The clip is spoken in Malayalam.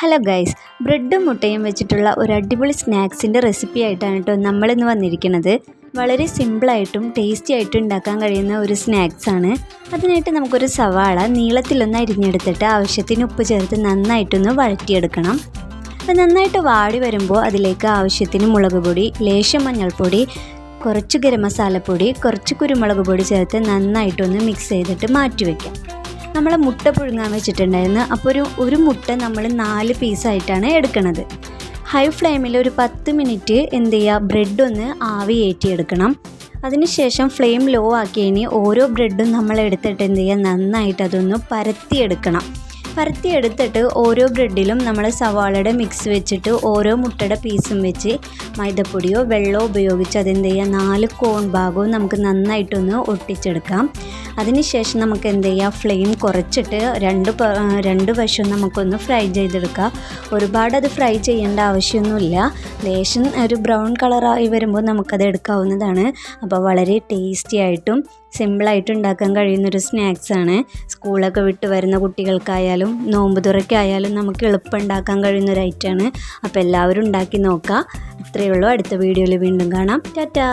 ഹലോ ഗൈസ് ബ്രെഡും മുട്ടയും വെച്ചിട്ടുള്ള ഒരു അടിപൊളി സ്നാക്സിന്റെ റെസിപ്പി ആയിട്ടാണ് കേട്ടോ നമ്മളിന്ന് വന്നിരിക്കുന്നത്. വളരെ സിമ്പിളായിട്ടും ടേസ്റ്റി ആയിട്ടും ഉണ്ടാക്കാൻ കഴിയുന്ന ഒരു സ്നാക്സാണ്. അതിനായിട്ട് നമുക്കൊരു സവാള നീളത്തിലൊന്ന് അരിഞ്ഞെടുത്തിട്ട് ആവശ്യത്തിന് ഉപ്പ് ചേർത്ത് നന്നായിട്ടൊന്ന് വഴറ്റിയെടുക്കണം. അത് നന്നായിട്ട് വാടി വരുമ്പോൾ അതിലേക്ക് ആവശ്യത്തിന് മുളക് പൊടി ലേശം മഞ്ഞൾപ്പൊടി കുറച്ച് ഗരം മസാലപ്പൊടി കുറച്ച് കുരുമുളക് പൊടി ചേർത്ത് നന്നായിട്ടൊന്ന് മിക്സ് ചെയ്തിട്ട് മാറ്റി വയ്ക്കാം. നമ്മൾ മുട്ട പുഴുങ്ങാൻ വെച്ചിട്ടുണ്ടായിരുന്നു. അപ്പോൾ ഒരു ഒരു മുട്ട നമ്മൾ നാല് പീസായിട്ടാണ് എടുക്കുന്നത് ഹൈ ഫ്ലെയിമിൽ ഒരു പത്ത് മിനിറ്റ് എന്ത് ചെയ്യുക? ബ്രെഡ് ഒന്ന് ആവി ഏറ്റിയെടുക്കണം അതിനുശേഷം ഫ്ലെയിം ലോ ആക്കിയതിന് ഓരോ ബ്രെഡും നമ്മൾ എടുത്തിട്ട് എന്ത് ചെയ്യുക? നന്നായിട്ട് അതൊന്ന് പരത്തിയെടുക്കണം. പരത്തിയെടുത്തിട്ട് ഓരോ ബ്രെഡിലും നമ്മൾ സവാളയുടെ മിക്സ് വെച്ചിട്ട് ഓരോ മുട്ടയുടെ പീസും വെച്ച് മൈദപ്പൊടിയോ വെള്ളമോ ഉപയോഗിച്ച് അതെന്ത് ചെയ്യുക നാല് കോൺ ഭാഗവും നമുക്ക് നന്നായിട്ടൊന്ന് ഒട്ടിച്ചെടുക്കാം. അതിനുശേഷം നമുക്ക് എന്ത് ചെയ്യാം? ഫ്ലെയിം കുറച്ചിട്ട് രണ്ട് രണ്ട് വശവും നമുക്കൊന്ന് ഫ്രൈ ചെയ്തെടുക്കാം. ഒരുപാട് അത് ഫ്രൈ ചെയ്യേണ്ട ആവശ്യമൊന്നുമില്ല. ലേശം ഒരു ബ്രൗൺ കളറായി വരുമ്പോൾ നമുക്കത് എടുക്കാവുന്നതാണ്. അപ്പോൾ വളരെ ടേസ്റ്റി ആയിട്ടും സിമ്പിളായിട്ട് ഉണ്ടാക്കാൻ കഴിയുന്നൊരു സ്നാക്സാണ് സ്കൂളൊക്കെ വിട്ട് വരുന്ന കുട്ടികൾക്കായാലും നോമ്പ് തുറയ്ക്കായാലും നമുക്ക് എളുപ്പം ഉണ്ടാക്കാൻ കഴിയുന്ന ഒരു ഐറ്റമാണ് അപ്പോൾ എല്ലാവരും ഉണ്ടാക്കി നോക്കുക ഇത്രയേ ഉള്ളൂ. അടുത്ത വീഡിയോയിൽ വീണ്ടും കാണാം. ടാറ്റാ.